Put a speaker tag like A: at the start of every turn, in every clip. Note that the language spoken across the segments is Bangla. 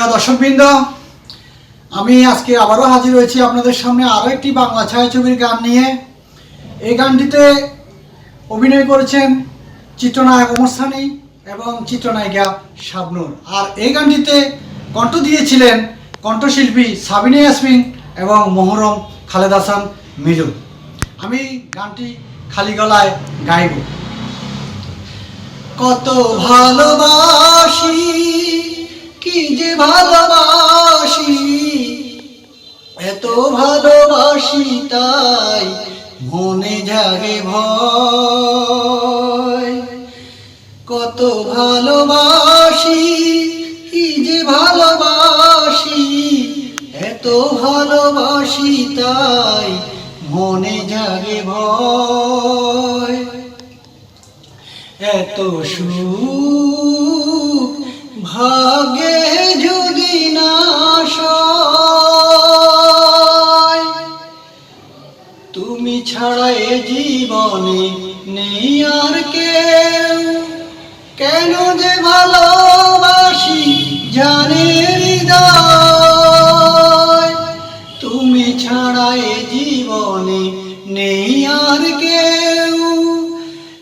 A: প্রিয় দর্শকবৃন্দ, আমি আজকে আবারও হাজির হয়েছি আপনাদের সামনে আরও একটি বাংলা ছায়াছবির গান নিয়ে। এই গানটিতে অভিনয় করেছেন চিত্রনায়ক সানি এবং চিত্রনায়িকা শাবনুর। আর এই গানটিতে কণ্ঠ দিয়েছিলেন কণ্ঠশিল্পী সাবিনা ইয়াসমিন এবং মোহরম খালেদ হাসান মিলু। আমি গানটি খালি গলায় গাইব। কত ভালোবাসি ভালোবাসি, এত ভালোবাসি তাই মনে জাগে ভয়। কত ভালোবাসি যে ভালোবাসি, এত ভালোবাসি তাই মনে জাগে ভয়। এত সুখ ছাড়া এ জীবনে নেই আর কেউ। কেন যে ভালোবাসি জানে হৃদয়। তুমি ছাড়া এ জীবনে নেই আর কেউ।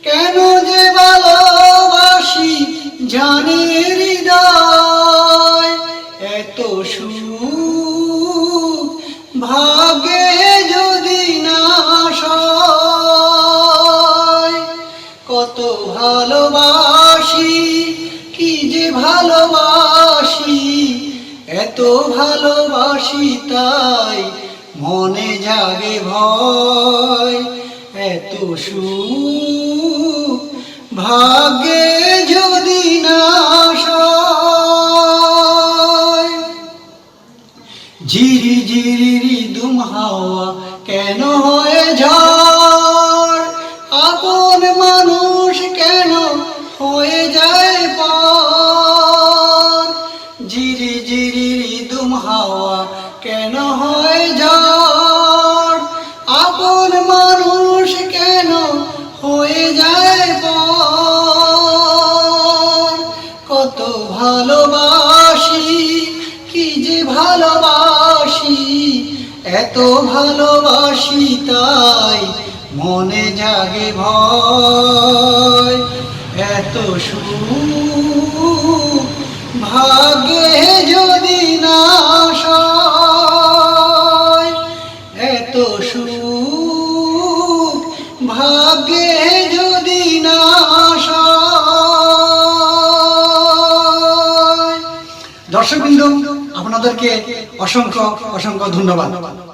A: কেন যে ভালোবাসি জানে হৃদয়। এত সুখ ভাগে কত ভালোবাসি, কি যে ভালোবাসি, এত ভালোবাসি তাই মনে জাগে ভয়, এত সুখ ভাগ্যে যদি না ঝিরি ঝিরি রিদুম হাওয়া কেন হয়ে ঝড়? আপন মানুষ কেন হয়ে যায় কত ভালোবাসি, কি যে ভালোবাসি, এত ভালোবাসি তাই মনে জাগে ভয়। এত সুখ ভাগ্যে যদি না ভাগ্যে যদি না দর্শকবৃন্দ আপনাদেরকে অসংখ্য অসংখ্য ধন্যবাদ।